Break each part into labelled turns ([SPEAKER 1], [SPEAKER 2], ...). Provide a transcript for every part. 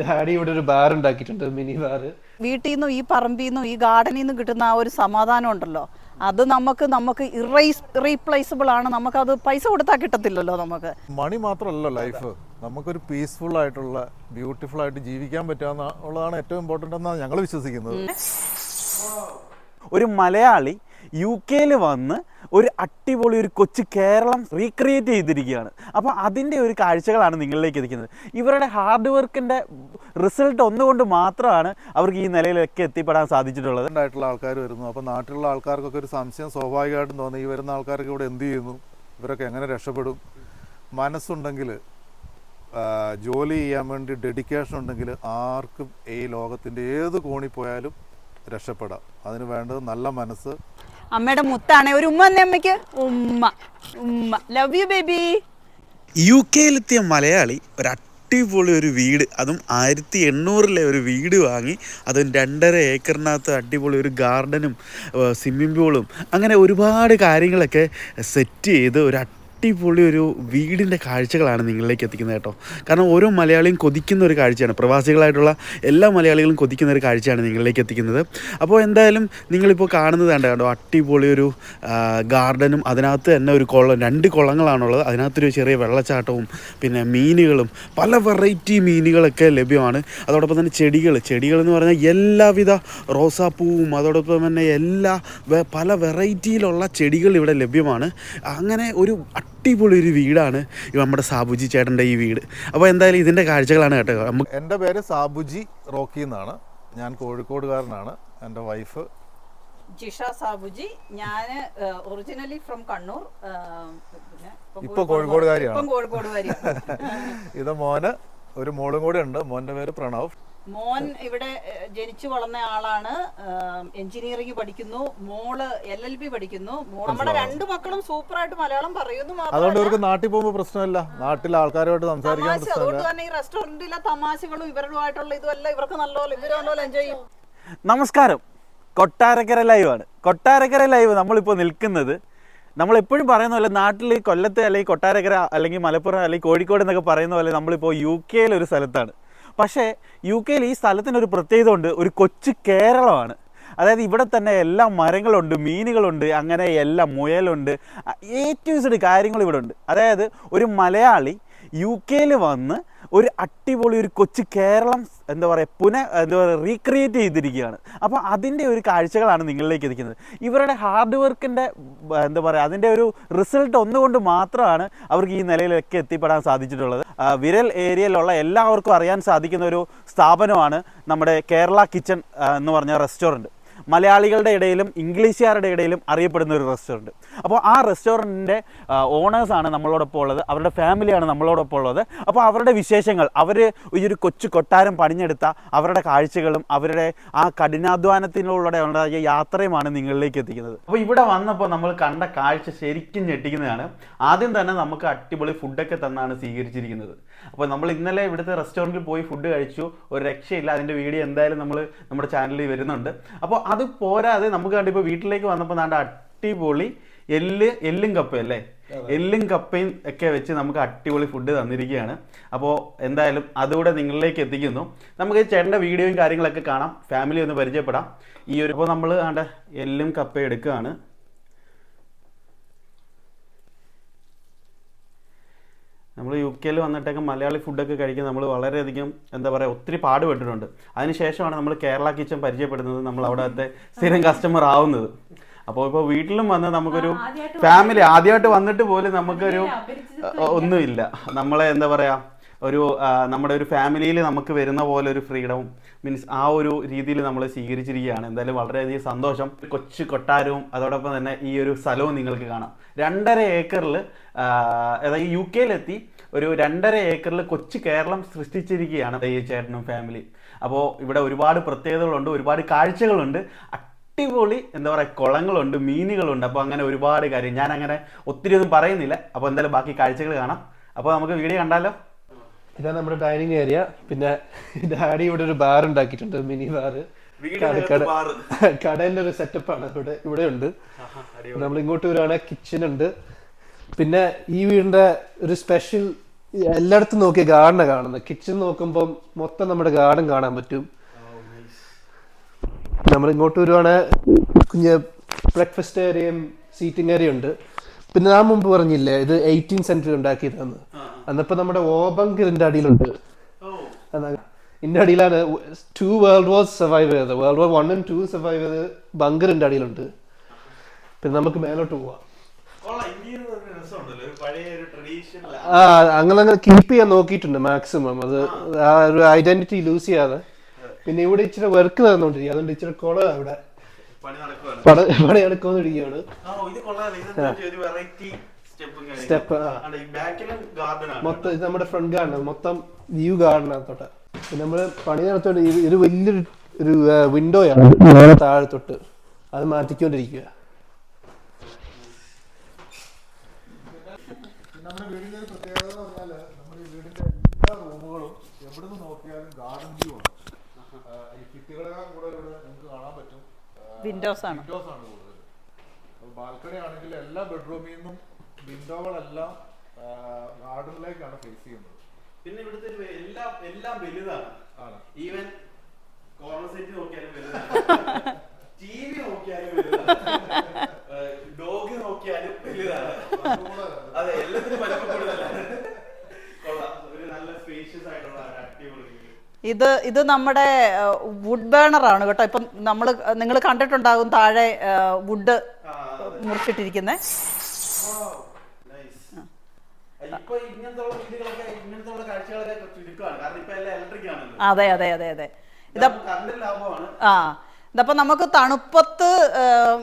[SPEAKER 1] Daddy ഇവിടെ ഒരു bar ഉണ്ടാക്കിയിട്ടുണ്ട് മിനി ബാർ
[SPEAKER 2] വീട്ടിൽ നിന്നും ഈ പറമ്പിൽ നിന്നും ഈ ഗാർഡനിൽ നിന്നും കിട്ടുന്ന ആ ഒരു സമാധാനം ഉണ്ടല്ലോ. അത് നമുക്ക് നമുക്ക് ഇറൈസ് റീപ്ലേസബിൾ ആണ്. അത് പൈസ കൊടുത്താൽ കിട്ടത്തില്ലല്ലോ നമുക്ക്.
[SPEAKER 3] മണി മാത്രമല്ല ലൈഫ് നമുക്കൊരു പീസ്ഫുൾ ആയിട്ടുള്ള ബ്യൂട്ടിഫുൾ ആയിട്ട് ജീവിക്കാൻ പറ്റുക ഉള്ളതാണ് ഏറ്റവും ഇമ്പോർട്ടന്റ് എന്നാണ് ഞങ്ങൾ വിശ്വസിക്കുന്നത്.
[SPEAKER 4] ഒരു മലയാളി യു കെയിൽ വന്ന് ഒരു അടിപൊളി ഒരു കൊച്ചു കേരളം റീക്രിയേറ്റ് ചെയ്തിരിക്കുകയാണ്. അപ്പോൾ അതിന്റെ ഒരു കാഴ്ചകളാണ് നിങ്ങളിലേക്ക് എത്തിക്കുന്നത്. ഇവരുടെ ഹാർഡ് വർക്കിന്റെ റിസൾട്ട് ഒന്നുകൊണ്ട് മാത്രമാണ് അവർക്ക് ഈ നിലയിലൊക്കെ എത്തിപ്പെടാൻ സാധിച്ചിട്ടുള്ളത്.
[SPEAKER 3] ഉണ്ടായിട്ടുള്ള ആൾക്കാർ വരുന്നു. അപ്പോൾ നാട്ടിലുള്ള ആൾക്കാർക്കൊക്കെ ഒരു സംശയം സ്വാഭാവികമായിട്ടും തോന്നി. ഈ വരുന്ന ആൾക്കാർക്ക് ഇവിടെ എന്ത് ചെയ്യുന്നു? ഇവരൊക്കെ എങ്ങനെ രക്ഷപ്പെടും? മനസ്സുണ്ടെങ്കിൽ ജോലി ചെയ്യാൻ വേണ്ടി ഡെഡിക്കേഷൻ ഉണ്ടെങ്കിൽ ആർക്കും ഈ ലോകത്തിന്റെ ഏത് കോണി പോയാലും രക്ഷപ്പെടാം. അതിന് വേണ്ടത് നല്ല മനസ്സ്
[SPEAKER 2] അമ്മയുടെ മുത്താണേ. ഒരു ഉമ്മ എന്നെ അമ്മയ്ക്ക്? ഉമ്മ. ഉമ്മ. ലവ് യു ബേബി
[SPEAKER 4] യു കെയിലെത്തിയ മലയാളി ഒരു അടിപൊളി ഒരു വീട്. അതും ആയിരത്തി എണ്ണൂറിലെ ഒരു വീട് വാങ്ങി. അതും രണ്ടര ഏക്കറിനകത്ത് അടിപൊളി ഒരു ഗാർഡനും സ്വിമ്മിംഗ് പൂളും അങ്ങനെ ഒരുപാട് കാര്യങ്ങളൊക്കെ സെറ്റ് ചെയ്ത് ഒരു അടിപൊളി ഒരു വീടിന്റെ കാഴ്ചകളാണ് നിങ്ങളിലേക്ക് എത്തിക്കുന്നത് കേട്ടോ. കാരണം ഓരോ മലയാളിയും കൊതിക്കുന്ന ഒരു കാഴ്ചയാണ്. പ്രവാസികളായിട്ടുള്ള എല്ലാ മലയാളികളും കൊതിക്കുന്ന ഒരു കാഴ്ചയാണ് നിങ്ങളിലേക്ക് എത്തിക്കുന്നത്. അപ്പോൾ എന്തായാലും നിങ്ങളിപ്പോൾ കാണുന്നത് കണ്ടോ? കേട്ടോ അടിപൊളി ഒരു ഗാർഡനും അതിനകത്ത് തന്നെ ഒരു കുളം രണ്ട് കുളങ്ങളാണുള്ളത്. അതിനകത്തൊരു ചെറിയ വെള്ളച്ചാട്ടവും പിന്നെ മീനുകളും പല വെറൈറ്റി മീനുകളൊക്കെ ലഭ്യമാണ്. അതോടൊപ്പം തന്നെ ചെടികൾ. ചെടികളെന്ന് പറഞ്ഞാൽ എല്ലാവിധ റോസാപ്പൂവും അതോടൊപ്പം തന്നെ എല്ലാ പല വെറൈറ്റിയിലുള്ള ചെടികൾ ഇവിടെ ലഭ്യമാണ്. അങ്ങനെ ഒരു അടിപൊളി ഒരു വീടാണ് നമ്മുടെ സാബുജി ചേട്ടന്റെ ഈ വീട്. അപ്പോൾ എന്തായാലും ഇതിന്റെ കാഴ്ചകളാണ് കേട്ടോ. നമുക്ക്
[SPEAKER 3] എന്റെ പേര് സാബുജി റോക്കി എന്നാണ്. ഞാൻ കോഴിക്കോടുകാരനാണ്. എന്റെ വൈഫ്
[SPEAKER 2] ജിഷ സാബുജി. ഞാൻ ഒറിജിനലി ഫ്രം കണ്ണൂർ.
[SPEAKER 3] ഇപ്പൊ കോഴിക്കോടുകാരിയാണ്.
[SPEAKER 2] ഇപ്പം കോഴിക്കോടുകാരിയാണ്.
[SPEAKER 3] ഇത് മോന് ഒരു മോളും കൂടെ ഉണ്ട്. മോന്റെ പേര് പ്രണവ്.
[SPEAKER 2] മോൻ ഇവിടെ ജനിച്ചു വളർന്ന ആളാണ്. എഞ്ചിനീയറിംഗ് പഠിക്കുന്നു. മോൾ എൽ എൽ ബി പഠിക്കുന്നു. നമ്മുടെ രണ്ട് മക്കളും സൂപ്പർ ആയിട്ട് മലയാളം പറയുന്നു
[SPEAKER 3] അതുകൊണ്ട് ഇവർക്ക് നാട്ടിൽ പോകുമ്പോൾ പ്രശ്നമില്ല. നാട്ടിലെ ആൾക്കാരുമായിട്ട് സംസാരിക്കാൻ
[SPEAKER 2] അതുകൊണ്ട് തന്നെ ഈ റെസ്റ്റോറന്റിലെ തമാശകളും ഇവരുമായിട്ടുള്ള ഇതുമല്ല ഇവർക്ക് നല്ലപോലെ ഇവർ നല്ലപോലെ എൻജോയ് ചെയ്യും.
[SPEAKER 4] നമസ്കാരം. കൊട്ടാരക്കര ലൈവാണ് കൊട്ടാരക്കര ലൈവ് നമ്മളിപ്പോൾ നിൽക്കുന്നത് നമ്മൾ എപ്പോഴും പറയുന്ന പോലെ നാട്ടിൽ കൊല്ലത്ത് അല്ലെങ്കിൽ കൊട്ടാരക്കര അല്ലെങ്കിൽ മലപ്പുറം അല്ലെങ്കിൽ കോഴിക്കോട് എന്നൊക്കെ പറയുന്ന പോലെ നമ്മളിപ്പോൾ യു കെയിലൊരു സ്ഥലത്താണ്. പക്ഷേ യു കെയിൽ ഈ സ്ഥലത്തിനൊരു പ്രത്യേകത ഉണ്ട് ഒരു കൊച്ചു കേരളമാണ്. അതായത് ഇവിടെ തന്നെ എല്ലാ മരങ്ങളുണ്ട് മീനുകളുണ്ട് അങ്ങനെ എല്ലാ മുയലുണ്ട്. ഏറ്റവും കാര്യങ്ങൾ ഇവിടെ ഉണ്ട് അതായത് ഒരു മലയാളി യു കെയിൽ വന്ന് ഒരു അടിപൊളി ഒരു കൊച്ചു കേരളം എന്താ പറയുക പുന എന്താ പറയുക റീക്രിയേറ്റ് ചെയ്തിരിക്കുകയാണ്. അപ്പോൾ അതിന്റെ ഒരു കാഴ്ചകളാണ് നിങ്ങളിലേക്ക് എത്തിക്കുന്നത് ഇവരുടെ ഹാർഡ് വർക്കിന്റെ എന്താ പറയുക അതിന്റെ ഒരു റിസൾട്ട് ഒന്നുകൊണ്ട് മാത്രമാണ് അവർക്ക് ഈ നിലയിലൊക്കെ എത്തിപ്പെടാൻ സാധിച്ചിട്ടുള്ളത്. വിരൽ ഏരിയയിലുള്ള എല്ലാവർക്കും അറിയാൻ സാധിക്കുന്ന ഒരു സ്ഥാപനമാണ് നമ്മുടെ കേരള കിച്ചൺ എന്ന് പറഞ്ഞ റെസ്റ്റോറന്റ് മലയാളികളുടെ ഇടയിലും ഇംഗ്ലീഷുകാരുടെ ഇടയിലും അറിയപ്പെടുന്ന ഒരു റെസ്റ്റോറന്റ് അപ്പോൾ ആ റെസ്റ്റോറന്റിന്റെ ഓണേഴ്സാണ് നമ്മളോടൊപ്പം ഉള്ളത് അവരുടെ ഫാമിലിയാണ് നമ്മളോടൊപ്പം ഉള്ളത്. അപ്പോൾ അവരുടെ വിശേഷങ്ങൾ അവർ ഈ ഒരു കൊച്ചു കൊട്ടാരം പണിഞ്ഞെടുത്ത അവരുടെ കാഴ്ചകളും അവരുടെ ആ കഠിനാധ്വാനത്തിലൂടെ ഉണ്ടായ യാത്രയുമാണ് നിങ്ങളിലേക്ക് എത്തിക്കുന്നത്. അപ്പോൾ ഇവിടെ വന്നപ്പോൾ നമ്മൾ കണ്ട കാഴ്ച ശരിക്കും ഞെട്ടിക്കുന്നതാണ്. ആദ്യം തന്നെ നമുക്ക് അടിപൊളി ഫുഡൊക്കെ തന്നാണ് സ്വീകരിച്ചിരിക്കുന്നത്. അപ്പോൾ നമ്മൾ ഇന്നലെ ഇവിടുത്തെ റെസ്റ്റോറന്റിൽ പോയി ഫുഡ് കഴിച്ചു. ഒരു രക്ഷയില്ല. അതിന്റെ വീഡിയോ എന്തായാലും നമ്മൾ നമ്മുടെ ചാനലിൽ വരുന്നുണ്ട്. അപ്പോൾ അത് പോരാതെ നമുക്ക് കണ്ടിപ്പോ വീട്ടിലേക്ക് വന്നപ്പോൾ നാണ്ട അടിപൊളി എല്ല് എല്ലും കപ്പയല്ലേ അല്ലേ? എല്ലും കപ്പയും ഒക്കെ വെച്ച് നമുക്ക് അടിപൊളി ഫുഡ് തന്നിരിക്കുകയാണ്. അപ്പോൾ എന്തായാലും അതുകൂടെ നിങ്ങളിലേക്ക് എത്തിക്കുന്നു. നമുക്ക് ചേട്ടന്റെ വീഡിയോയും കാര്യങ്ങളൊക്കെ കാണാം. ഫാമിലി ഒന്ന് പരിചയപ്പെടാം. ഈ ഒരു ഇപ്പോൾ നമ്മൾ ആണ്ട എല്ലും കപ്പ എടുക്കുകയാണ്. നമ്മൾ യു കെയിൽ വന്നിട്ടൊക്കെ മലയാളി ഫുഡൊക്കെ കഴിക്കാൻ നമ്മൾ വളരെയധികം എന്താ പറയുക ഒത്തിരി പാടുപെട്ടിട്ടുണ്ട്. അതിനുശേഷമാണ് നമ്മൾ കേരള കിച്ചൺ പരിചയപ്പെടുന്നത് നമ്മൾ അവിടുത്തെ സ്ഥിരം കസ്റ്റമർ ആവുന്നത്. അപ്പോൾ ഇപ്പോൾ വീട്ടിലും വന്ന് നമുക്കൊരു ഫാമിലി ആദ്യമായിട്ട് വന്നിട്ട് പോലും നമുക്കൊരു ഒന്നുമില്ല. നമ്മളെ എന്താ പറയുക ഒരു നമ്മുടെ ഒരു ഫാമിലിയിൽ നമുക്ക് വരുന്ന പോലെ ഒരു ഫ്രീഡവും മീൻസ് ആ ഒരു രീതിയിൽ നമ്മൾ സ്വീകരിച്ചിരിക്കുകയാണ്. എന്തായാലും വളരെയധികം സന്തോഷം. കൊച്ചു കൊട്ടാരവും അതോടൊപ്പം തന്നെ ഈ ഒരു സ്ഥലവും നിങ്ങൾക്ക് കാണാം. രണ്ടര ഏക്കറിൽ അതായത് യു കെയിലെത്തി ഒരു രണ്ടര ഏക്കറിൽ കൊച്ചു കേരളം സൃഷ്ടിച്ചിരിക്കുകയാണ് ഈ ചേട്ടനും ഫാമിലി. അപ്പോൾ ഇവിടെ ഒരുപാട് പ്രത്യേകതകളുണ്ട് ഒരുപാട് കാഴ്ചകളുണ്ട്. അടിപൊളി എന്താ പറയുക കുളങ്ങളുണ്ട് മീനുകളുണ്ട്. അപ്പോൾ അങ്ങനെ ഒരുപാട് കാര്യം. ഞാൻ അങ്ങനെ ഒത്തിരി ഒന്നും പറയുന്നില്ല. അപ്പോൾ എന്തായാലും ബാക്കി കാഴ്ചകൾ കാണാം. അപ്പോൾ നമുക്ക് വീഡിയോ കണ്ടാലോ?
[SPEAKER 1] ഇതാണ് നമ്മുടെ ഡൈനിങ് ഏരിയ. പിന്നെ ഡാഡി ഇവിടെ ഒരു ബാർ ഉണ്ടാക്കിയിട്ടുണ്ട് മിനി ബാർ കടേന്റെ ഒരു സെറ്റപ്പാണ് ഇവിടെ ഇവിടെ ഉണ്ട്. നമ്മൾ ഇങ്ങോട്ട് വരുവാണെങ്കിൽ കിച്ചൺ ഉണ്ട്. പിന്നെ ഈ വീടിന്റെ ഒരു സ്പെഷ്യൽ എല്ലായിടത്തും നോക്കിയ ഗാർഡനാണ് കാണുന്നത്. കിച്ചൺ നോക്കുമ്പോൾ മൊത്തം നമ്മുടെ ഗാർഡൻ കാണാൻ പറ്റും. നമ്മൾ ഇങ്ങോട്ട് വരുവാണെങ്കിൽ കുഞ്ഞ് ബ്രേക്ക്ഫാസ്റ്റ് ഏരിയയും സീറ്റിംഗ് ഏരിയ ഉണ്ട്. പിന്നെ ഞാൻ മുമ്പ് പറഞ്ഞില്ലേ ഇത് എയ്റ്റീൻ സെഞ്ചുറി ഉണ്ടാക്കിയതാണ് അന്നപ്പോ നമ്മുടെ ഓബങ്ക് ഇതിന്റെ അടിയിലുണ്ട്. ഇതിന്റെ അടിയിലാണ് ടു വേൾഡ് വാർ സർവൈവ് ചെയ്തത്. വേൾഡ് വാർ വണ്ണും ടു സർവൈവ് ചെയ്ത് ബങ്കറിന്റെ അടിയിലുണ്ട്. പിന്നെ നമുക്ക് മേലോട്ട് പോവാം. ആ അങ്ങനെ അങ്ങനെ കീപ്പ് ചെയ്യാൻ നോക്കിയിട്ടുണ്ട് മാക്സിമം അത് ആ ഒരു ഐഡന്റിറ്റി ലൂസ് ചെയ്യാതെ. പിന്നെ ഇവിടെ ഇച്ചിരി വർക്ക് നടന്നുകൊണ്ടിരിക്കുക അതുകൊണ്ട് ഇച്ചിരി കുള പണി പട പണി നടക്കൊണ്ടിരിക്കുകയാണ് സ്റ്റെപ്പ് മൊത്തം ഇത് നമ്മുടെ ഫ്രണ്ട് ഗാർഡൻ മൊത്തം വ്യൂ ഗാർഡൻ തൊട്ട് പിന്നെ നമ്മൾ പണി നടത്തോണ്ട് ഇത് ഒരു വലിയൊരു ഒരു വിൻഡോയാണ് നേരെ താഴെ തൊട്ട് അത് മാറ്റിക്കൊണ്ടിരിക്കുക.
[SPEAKER 3] നമ്മുടെ വീടിന്റെ ഒരു പ്രത്യേകത എന്ന് പറഞ്ഞാൽ നമ്മുടെ വീടിന്റെ എല്ലാ റൂമുകളും എവിടുന്ന് നോക്കിയാലും ഗാർഡൻ വ്യൂ ആണ്. ഈ ഇവിടെ നമുക്ക് കാണാൻ പറ്റും.
[SPEAKER 2] വിൻഡോസ് ആണ്.
[SPEAKER 3] വിൻഡോസ് ആണ് കൂടുതൽ ബാൽക്കണി ആണെങ്കിൽ എല്ലാ ബെഡ്റൂമിൽ നിന്നും വിൻഡോകളെല്ലാം ഗാർഡനിലേക്കാണ് ഫേസ് ചെയ്യുന്നത്.
[SPEAKER 4] പിന്നെ ഇവിടുത്തെ ഒരു എല്ലാം എല്ലാം വലുതാണ്.
[SPEAKER 3] ആണ്.
[SPEAKER 4] ഈവൻ കോർണർ സെറ്റ് നോക്കിയാലും വലുതാണ്. ടി വി നോക്കിയാലും വലുതാണ്. ഡോഗ് നോക്കിയാലും വലുതാണ്. അതെ എല്ലാത്തിനും വലിപ്പം കൂടുതലാണ്. കൊള്ളാം. ഒരു നല്ല സ്പേഷ്യസ് ആയിട്ടുള്ള.
[SPEAKER 2] ഇത് ഇത് നമ്മുടെ വുഡ് ബേണർ ആണ് കേട്ടോ. ഇപ്പം നമ്മൾ നിങ്ങൾ കണ്ടിട്ടുണ്ടാകും താഴെ വുഡ് മുറിച്ചിട്ടിരിക്കുന്നത്
[SPEAKER 4] Nice. ഇപ്പൊ ഇങ്ങനത്തെ ഉള്ള വീടുകളൊക്കെ ഇങ്ങനത്തെ ഉള്ള കാഴ്ചകളൊക്കെ ചുരുക്കമാണ് കാരണം ഇപ്പൊ എല്ലാം ഇലക്ട്രിക് ആണല്ലോ
[SPEAKER 2] അതെ അതെ അതെ അതെ. ആ ഇതപ്പോൾ നമുക്ക് തണുപ്പത്ത്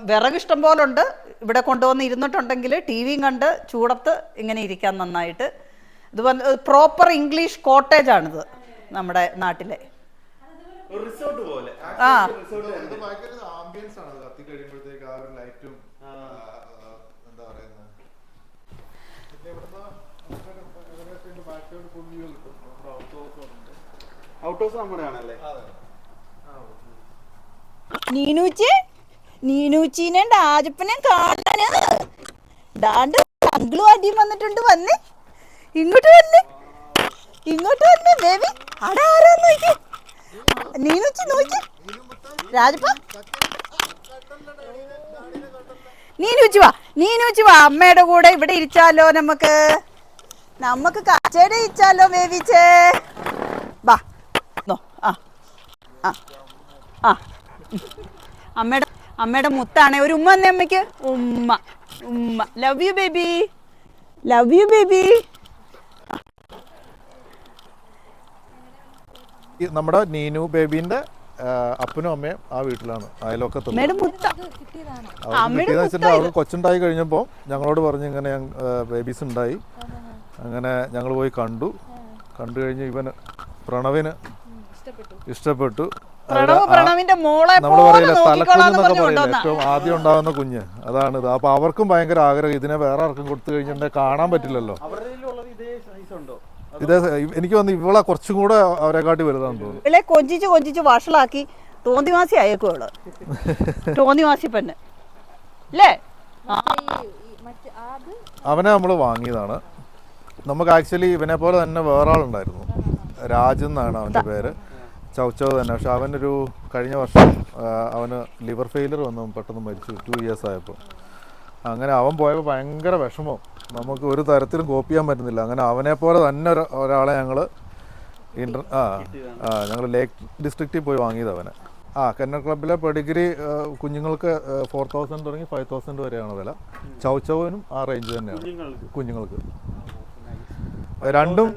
[SPEAKER 2] വിറക് ഇഷ്ടം പോലെ ഉണ്ട് ഇവിടെ കൊണ്ടുവന്ന് ഇരുന്നിട്ടുണ്ടെങ്കിൽ ടി വിയും കണ്ട് ചൂടത്ത് ഇങ്ങനെ ഇരിക്കാൻ നന്നായിട്ട്. ഇത് പ്രോപ്പർ ഇംഗ്ലീഷ് കോട്ടേജ് ആണിത് നമ്മുടെ നാട്ടിലെ.
[SPEAKER 4] റിസോർട്ട് പോലെ.
[SPEAKER 2] ആ
[SPEAKER 4] റിസോർട്ട്
[SPEAKER 3] ഇത് ഭയങ്കര ആംബിയൻസ് ആണ് അത് കത്തി കഴിയുമ്പോഴത്തേക്ക് ആ ഒരു ലൈറ്റും എന്താ പറയുന്നത് പിന്നെ ഇവിടുന്ന് നമുക്ക് ഏകദേശം ബാക്കിയോട് ഫുൾ വ്യൂ കിട്ടും നമ്മുടെ ഔട്ട് ഹൗസ് ഉണ്ട്
[SPEAKER 4] ഔട്ട് ഹൗസ് നമ്മുടെ ആണല്ലേ
[SPEAKER 3] അതെ.
[SPEAKER 5] നീനൂച്ചി? നീനൂച്ചീനെ രാജപ്പനെ കാണാന്. ഡാണ്ട് അങ്കിളും അടിയും വന്നിട്ടുണ്ട് വന്ന്. ഇങ്ങോട്ട് വന്ന്. ഇങ്ങോട്ട് വന്ന് ബേബി അവിടെ ആരാ നോക്കി നീനൂച്ചി നോക്കി. രാജപ്പ. നീനൂച്ചി വാ. നീനൂച്ചി വാ. അമ്മയുടെ കൂടെ ഇവിടെ ഇരിച്ചാലോ നമുക്ക്? നമുക്ക് കച്ചേടെ ഇരിച്ചാലോ ബേബിച്ചേ ആ. ആ. അമ്മയുടെ അമ്മയുടെ മുത്താണേ. ഒരു ഉമ്മ തന്നെ അമ്മയ്ക്ക്. ഉമ്മ ഉമ്മ. Love you baby love you baby
[SPEAKER 3] നമ്മുടെ നീനു ബേബിന്റെ അപ്പനും അമ്മയും ആ വീട്ടിലാണ് അയലൊക്കെ കിട്ടിയെന്ന് വെച്ചിട്ടുണ്ടെങ്കിൽ കൊച്ചുണ്ടായി കഴിഞ്ഞപ്പോൾ ഞങ്ങളോട് പറഞ്ഞു ഇങ്ങനെ ബേബീസ് ഉണ്ടായി. അങ്ങനെ ഞങ്ങൾ പോയി കണ്ടു. കണ്ടു കഴിഞ്ഞ് ഇവന് പ്രണവിന് ഇഷ്ടപ്പെട്ടു.
[SPEAKER 2] പ്രണവ് പ്രണവിന്റെ മോളെ
[SPEAKER 3] നമ്മൾ
[SPEAKER 2] പോലെ
[SPEAKER 3] പറയില്ല തലക്കുഞ്ഞെന്നൊക്കെ പറയില്ല ഏറ്റവും ആദ്യം ഉണ്ടാകുന്ന കുഞ്ഞ്. അതാണിത് അപ്പൊ അവർക്കും ഭയങ്കര ആഗ്രഹം. ഇതിനെ വേറെ ആർക്കും കൊടുത്തു കഴിഞ്ഞിട്ടുണ്ടെങ്കിൽ കാണാൻ പറ്റില്ലല്ലോ.
[SPEAKER 4] ഇതേ സൈസ് ഉണ്ടോ?
[SPEAKER 3] ഇതേ എനിക്ക് വന്ന് ഇവളെ കുറച്ചും കൂടെ അവരെക്കാട്ടി വലുതാണെന്ന് തോന്നുന്നു.
[SPEAKER 2] ഇളെ കൊഞ്ചിച്ച് കൊഞ്ചിച്ച് വഷളാക്കി തോന്നിവാസി ആയേക്കും അവൾ തോന്നിവാസി പെണ്ണ്. അല്ലേ
[SPEAKER 3] അവനെ നമ്മൾ വാങ്ങിയതാണ്. നമുക്ക് ആക്ച്വലി ഇവനെ പോലെ തന്നെ വേറെ ആളുണ്ടായിരുന്നു രാജെന്നാണ് അവന്റെ അവന്റെ പേര്. ചൗച്ചവ് തന്നെ പക്ഷെ അവനൊരു കഴിഞ്ഞ വർഷം അവന് ലിവർ ഫെയിലർ വന്നു. പെട്ടെന്ന് മരിച്ചു. ടു ഇയേഴ്സ് ആയപ്പോൾ അങ്ങനെ അവൻ പോയപ്പോൾ ഭയങ്കര വിഷമം. നമുക്ക് ഒരു തരത്തിലും കോപ്പി ചെയ്യാൻ പറ്റുന്നില്ല. അങ്ങനെ അവനെ പോലെ തന്നെ ഒരു- ഒരാളെ ഞങ്ങൾ ഇന്റർ ആ ആ ഞങ്ങൾ ലേക്ക് ഡിസ്ട്രിക്റ്റിൽ പോയി വാങ്ങിയത് അവനെ. ആ കന്നർ ക്ലബിലെ പെഡിഗ്രി കുഞ്ഞുങ്ങൾക്ക് ഫോർ തൗസൻഡ് തുടങ്ങി ഫൈവ് തൗസൻഡ് വരെയാണ് വില. ചൗച്ചവനും ആ റേഞ്ച് തന്നെയാണ്
[SPEAKER 4] കുഞ്ഞുങ്ങൾക്ക്.
[SPEAKER 3] രണ്ടും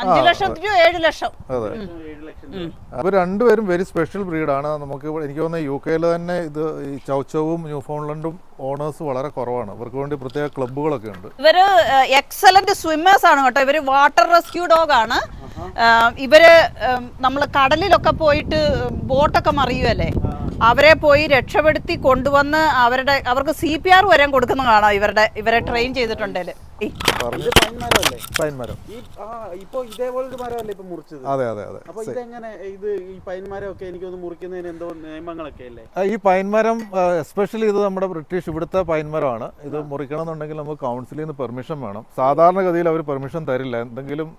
[SPEAKER 4] അഞ്ചു ലക്ഷം
[SPEAKER 2] ലക്ഷം രൂപ ഏഴ് ലക്ഷം?
[SPEAKER 3] അതെ.
[SPEAKER 4] ഏഴ് ലക്ഷം രൂപ.
[SPEAKER 3] അപ്പോൾ രണ്ടുപേരും വെരി സ്പെഷ്യൽ ബ്രീഡാണ് നമുക്ക് എനിക്ക് തോന്നുന്നത് യു കെയിൽ തന്നെ ഇത് ഈ ചൗച്ചവും ന്യൂ ഫോൺലൻഡും ഓണേഴ്സ് വളരെ കുറവാണ്. ഇവർക്ക് വേണ്ടി പ്രത്യേക ക്ലബ്ബുകളൊക്കെ ഉണ്ട്.
[SPEAKER 2] ഇവർ എക്സലന്റ് സ്വിമ്മേഴ്സ് ആണ് കേട്ടോ. ഇവർ വാട്ടർ റെസ്ക്യൂ ഡോഗ് ആണ്. ഇവർ നമ്മൾ കടലിലൊക്കെ പോയിട്ട് ബോട്ടൊക്കെ മറിയുമല്ലേ അവരെ പോയി രക്ഷപ്പെടുത്തി കൊണ്ടുവന്ന് അവരുടെ അവർക്ക് സി പി ആർ വരെ കൊടുക്കുന്ന കാണാം ഇവരുടെ ഇവരെ ട്രെയിൻ ചെയ്തിട്ടുണ്ടെങ്കിൽ
[SPEAKER 3] പൈൻ മരം.
[SPEAKER 4] ഇതേപോലൊരു മരമല്ലേ ഇപ്പൊ മുറിച്ചത്?
[SPEAKER 3] അതെ അതെ അതെ.
[SPEAKER 4] അപ്പൊ ഇതെങ്ങനെ ഇത് ഈ എനിക്കൊന്ന് മുറിക്കുന്നതിന് എന്തോ നിയമങ്ങളൊക്കെ അല്ലേ?
[SPEAKER 3] ഈ പൈൻ മരം എസ്പെഷ്യലി ഇത് നമ്മുടെ ബ്രിട്ടീഷ് ഇവിടുത്തെ പൈൻമരമാണ് ഇത് മുറിക്കണം എന്നുണ്ടെങ്കിൽ നമുക്ക് കൗൺസിലിൽ നിന്ന് പെർമിഷൻ വേണം. സാധാരണഗതിയിൽ അവർ പെർമിഷൻ തരില്ല. എന്തെങ്കിലും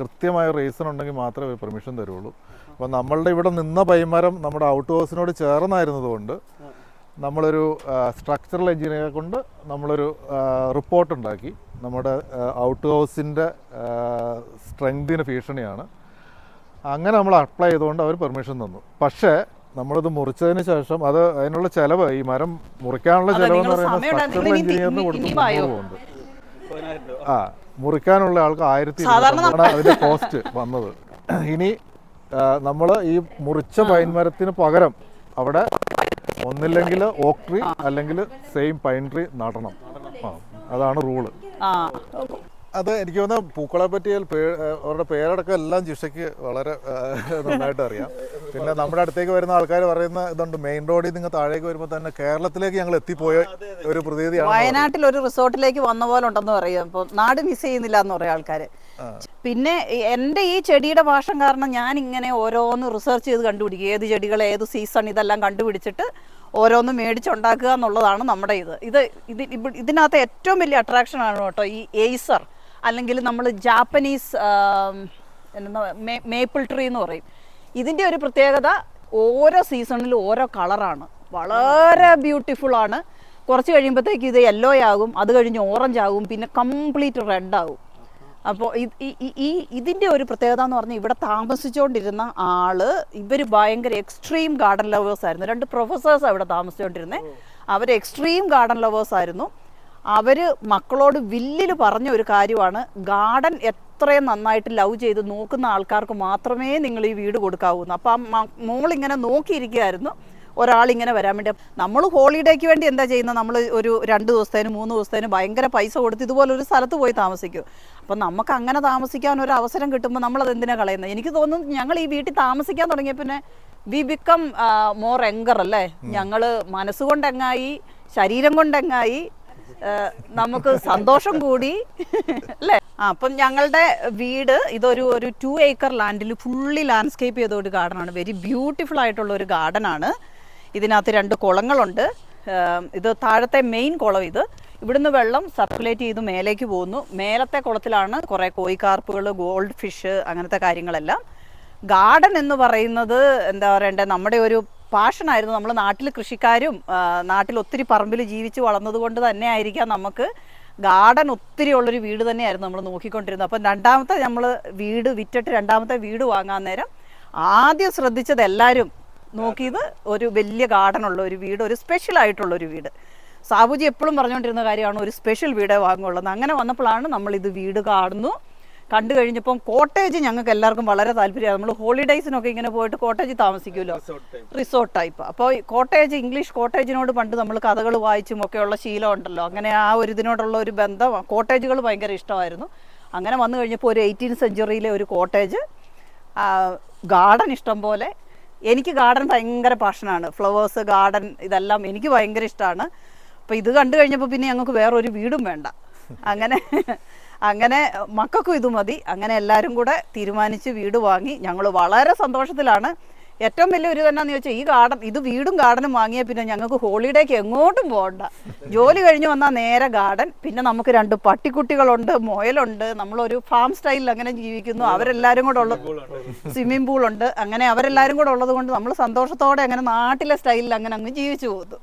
[SPEAKER 3] കൃത്യമായ റീസൺ ഉണ്ടെങ്കിൽ മാത്രമേ അവർ പെർമിഷൻ തരുള്ളൂ. അപ്പോൾ നമ്മളുടെ ഇവിടെ നിന്ന പൈൻമരം നമ്മുടെ ഔട്ട് ഹൗസിനോട് ചേർന്നായിരുന്നതുകൊണ്ട് നമ്മളൊരു സ്ട്രക്ചറൽ എഞ്ചിനീയറെ കൊണ്ട് നമ്മളൊരു റിപ്പോർട്ട് ഉണ്ടാക്കി. നമ്മുടെ ഔട്ട് ഹൗസിന്റെ സ്ട്രെങ്തിന് ഭീഷണിയാണ്. അങ്ങനെ നമ്മൾ അപ്ലൈ ചെയ്തുകൊണ്ട് അവർ പെർമിഷൻ തന്നു. പക്ഷേ നമ്മളിത് മുറിച്ചതിന് ശേഷം അത് അതിനുള്ള ചിലവ് ഈ മരം മുറിക്കാനുള്ള ചിലവ് എന്ന് പറയുന്നത് സ്ട്രക്ചറൽ എഞ്ചിനീയറിന് കൊടുത്ത് ആ മുറിക്കാനുള്ള ആൾക്ക് ആയിരത്തി
[SPEAKER 2] സാധാരണ
[SPEAKER 3] അതിന്റെ കോസ്റ്റ് വന്നത്. ഇനി നമ്മൾ ഈ മുറിച്ച പൈൻ മരത്തിന് പകരം അവിടെ ഒന്നില്ലെങ്കിൽ ഓക്ക് ട്രീ അല്ലെങ്കിൽ സെയിം പൈൻ ട്രീ നടണം. ആ അതാണ്
[SPEAKER 2] റൂൾ
[SPEAKER 3] അത് എനിക്ക് തോന്നുന്നു പൂക്കളെ പറ്റി അവരുടെ പേരടക്കം എല്ലാം ജിഷയ്ക്ക് വളരെ നന്നായിട്ട് അറിയാം. പിന്നെ നമ്മുടെ അടുത്തേക്ക് വരുന്ന ആൾക്കാർ പറയുന്ന ഇതുണ്ട് മെയിൻ റോഡിൽ നിങ്ങൾ താഴേക്ക് വരുമ്പോൾ തന്നെ കേരളത്തിലേക്ക് ഞങ്ങൾ എത്തിപ്പോയ ഒരു പ്രതീതിയാണ്
[SPEAKER 2] വയനാട്ടിൽ ഒരു റിസോർട്ടിലേക്ക് വന്ന പോലെ ഉണ്ടെന്ന് പറയും. അപ്പോൾ നാട് മിസ് ചെയ്യുന്നില്ല എന്ന് പറയും ആൾക്കാർ പിന്നെ എന്റെ ഈ ചെടിയുടെ ഭാഷം കാരണം ഞാൻ ഇങ്ങനെ ഓരോന്ന് റിസർച്ച് ചെയ്ത് കണ്ടുപിടിക്കും. ഏത് ചെടികൾ ഏത് സീസൺ ഇതെല്ലാം കണ്ടുപിടിച്ചിട്ട് ഓരോന്ന് മേടിച്ചുണ്ടാക്കുക എന്നുള്ളതാണ് നമ്മുടെ ഇത്. ഇത് ഇതിനകത്ത് ഏറ്റവും വലിയ അട്രാക്ഷൻ ആണ് കേട്ടോ ഈ എയ്സർ അല്ലെങ്കിൽ നമ്മൾ ജാപ്പനീസ് മേപ്പിൾ ട്രീ എന്ന് പറയും. ഇതിന്റെ ഒരു പ്രത്യേകത ഓരോ സീസണിലും ഓരോ കളറാണ് വളരെ ബ്യൂട്ടിഫുൾ ആണ്. കുറച്ച് കഴിയുമ്പോഴത്തേക്ക് ഇത് യെല്ലോ ആകും അത് കഴിഞ്ഞ് ഓറഞ്ച് ആകും പിന്നെ കംപ്ലീറ്റ് റെഡ് ആകും. അപ്പോൾ ഈ ഇതിന്റെ ഒരു പ്രത്യേകത എന്ന് പറഞ്ഞാൽ ഇവിടെ താമസിച്ചുകൊണ്ടിരുന്ന ആൾ ഇവർ ഭയങ്കര എക്സ്ട്രീം ഗാർഡൻ ലവേഴ്സ് ആയിരുന്നു. രണ്ട് പ്രൊഫസേഴ്സ് അവിടെ താമസിച്ചുകൊണ്ടിരുന്നത് അവർ എക്സ്ട്രീം ഗാർഡൻ ലവേഴ്സ് ആയിരുന്നു. അവർ മക്കളോട് വില്ലിൽ പറഞ്ഞ ഒരു കാര്യമാണ്. ഗാർഡൻ എത്രയും നന്നായിട്ട് ലവ് ചെയ്ത് നോക്കുന്ന ആൾക്കാർക്ക് മാത്രമേ നിങ്ങൾ ഈ വീട് കൊടുക്കാവൂ എന്ന്. അപ്പം ആ മോളിങ്ങനെ നോക്കിയിരിക്കുകയായിരുന്നു. ഒരാളിങ്ങനെ വരാൻ വേണ്ടി. നമ്മൾ ഹോളിഡേക്ക് വേണ്ടി എന്താ ചെയ്യുന്നത്? നമ്മൾ ഒരു രണ്ട് ദിവസത്തേന് മൂന്ന് ദിവസത്തേന് ഭയങ്കര പൈസ കൊടുത്ത് ഇതുപോലെ ഒരു സ്ഥലത്ത് പോയി താമസിക്കും. അപ്പം നമുക്ക് അങ്ങനെ താമസിക്കാൻ ഒരു അവസരം കിട്ടുമ്പോൾ നമ്മളത് എന്തിനാണ് കളയുന്നത്? എനിക്ക് തോന്നുന്നു ഞങ്ങൾ ഈ വീട്ടിൽ താമസിക്കാൻ തുടങ്ങിയ പിന്നെ വി ബിക്കം മോർ എങ്കർ അല്ലേ? ഞങ്ങൾ മനസ്സുകൊണ്ടെങ്ങായി ശരീരം കൊണ്ടെങ്ങായി നമുക്ക് സന്തോഷം കൂടി. അല്ലേ? ആ അപ്പം ഞങ്ങളുടെ വീട് ഇതൊരു ഒരു ടു ഏക്കർ ലാൻഡിൽ ഫുള്ളി ലാൻഡ്സ്കേപ്പ് ചെയ്ത ഒരു ഗാർഡനാണ് വെരി ബ്യൂട്ടിഫുൾ ആയിട്ടുള്ള ഒരു ഗാർഡനാണ് ഇതിനകത്ത് രണ്ട് കുളങ്ങളുണ്ട്. ഇത് താഴത്തെ മെയിൻ കുളം ഇത്. ഇവിടുന്ന് വെള്ളം സർക്കുലേറ്റ് ചെയ്ത് മേലേക്ക് പോകുന്നു. മേലത്തെ കുളത്തിലാണ് കുറേ കോഴിക്കാർപ്പുകൾ ഗോൾഡ് ഫിഷ് അങ്ങനത്തെ കാര്യങ്ങളെല്ലാം. ഗാർഡൻ എന്ന് പറയുന്നത് എന്താ പറയണ്ടേ? നമ്മുടെ ഒരു പാഷനായിരുന്നു നമ്മൾ നാട്ടിൽ കൃഷിക്കാരും നാട്ടിൽ ഒത്തിരി പറമ്പിൽ ജീവിച്ച് വളർന്നത് കൊണ്ട് തന്നെ ആയിരിക്കാം നമുക്ക് ഗാർഡൻ ഒത്തിരി ഉള്ളൊരു വീട് തന്നെയായിരുന്നു നമ്മൾ നോക്കിക്കൊണ്ടിരുന്നത്. അപ്പം രണ്ടാമത്തെ നമ്മൾ വീട് വിറ്റിട്ട് രണ്ടാമത്തെ വീട് വാങ്ങാൻ നേരം ആദ്യം ശ്രദ്ധിച്ചത് എല്ലാവരും നോക്കിയത് ഒരു വലിയ ഗാർഡൻ ഉള്ള ഒരു വീട് ഒരു സ്പെഷ്യൽ ആയിട്ടുള്ള ഒരു വീട്. സാബുജി എപ്പോഴും പറഞ്ഞുകൊണ്ടിരുന്ന കാര്യമാണ് ഒരു സ്പെഷ്യൽ വീടേ വാങ്ങുള്ളൂ അങ്ങനെ വന്നപ്പോഴാണ് നമ്മൾ ഇത് വീട് കാണുന്നു. കണ്ടു കഴിഞ്ഞപ്പം കോട്ടേജ് ഞങ്ങൾക്ക് എല്ലാവർക്കും വളരെ താല്പര്യമാണ്. നമ്മൾ ഹോളിഡേയ്സിനൊക്കെ ഇങ്ങനെ പോയിട്ട് കോട്ടേജ് താമസിക്കുമല്ലോ. റിസോർട്ട് ടൈപ്പ് അപ്പോൾ കോട്ടേജ് ഇംഗ്ലീഷ് കോട്ടേജിനോട് പണ്ട് നമ്മൾ കഥകൾ വായിച്ചും ഒക്കെയുള്ള ശീലം ഉണ്ടല്ലോ. അങ്ങനെ ആ ഒരു ഇതിനോടുള്ള ഒരു ബന്ധം കോട്ടേജുകൾ ഭയങ്കര ഇഷ്ടമായിരുന്നു. അങ്ങനെ വന്നു കഴിഞ്ഞപ്പോൾ ഒരു എയ്റ്റീൻ സെഞ്ചുറിയിലെ ഒരു കോട്ടേജ് ഗാർഡൻ ഇഷ്ടം പോലെ. എനിക്ക് ഗാർഡൻ ഭയങ്കര പാഷനാണ് ഫ്ലവേഴ്സ് ഗാർഡൻ ഇതെല്ലാം എനിക്ക് ഭയങ്കര ഇഷ്ടമാണ് അപ്പോൾ ഇത് കണ്ടു കഴിഞ്ഞപ്പോൾ പിന്നെ ഞങ്ങൾക്ക് വേറൊരു വീടും വേണ്ട. അങ്ങനെ അങ്ങനെ മക്കൾക്കും ഇത് മതി. അങ്ങനെ എല്ലാവരും കൂടെ തീരുമാനിച്ച് വീട് വാങ്ങി ഞങ്ങൾ വളരെ സന്തോഷത്തിലാണ്. ഏറ്റവും വലിയ ഒരു തന്നെയാന്ന് ചോദിച്ചാൽ ഈ ഗാർഡൻ ഇത് വീടും ഗാർഡനും വാങ്ങിയ പിന്നെ ഞങ്ങൾക്ക് ഹോളിഡേക്ക് എങ്ങോട്ടും പോകണ്ട. ജോലി കഴിഞ്ഞ് വന്നാൽ നേരെ ഗാർഡൻ പിന്നെ നമുക്ക് രണ്ട് പട്ടിക്കുട്ടികളുണ്ട് മുയലുണ്ട്. നമ്മളൊരു ഫാം സ്റ്റൈലിൽ അങ്ങനെ ജീവിക്കുന്നു. അവരെല്ലാവരും കൂടെ ഉള്ള സ്വിമ്മിംഗ് പൂളുണ്ട് അങ്ങനെ അവരെല്ലാവരും കൂടെ ഉള്ളത് കൊണ്ട് നമ്മൾ സന്തോഷത്തോടെ അങ്ങനെ നാട്ടിലെ സ്റ്റൈലിൽ അങ്ങനെ അങ്ങ് ജീവിച്ചു പോകുന്നു.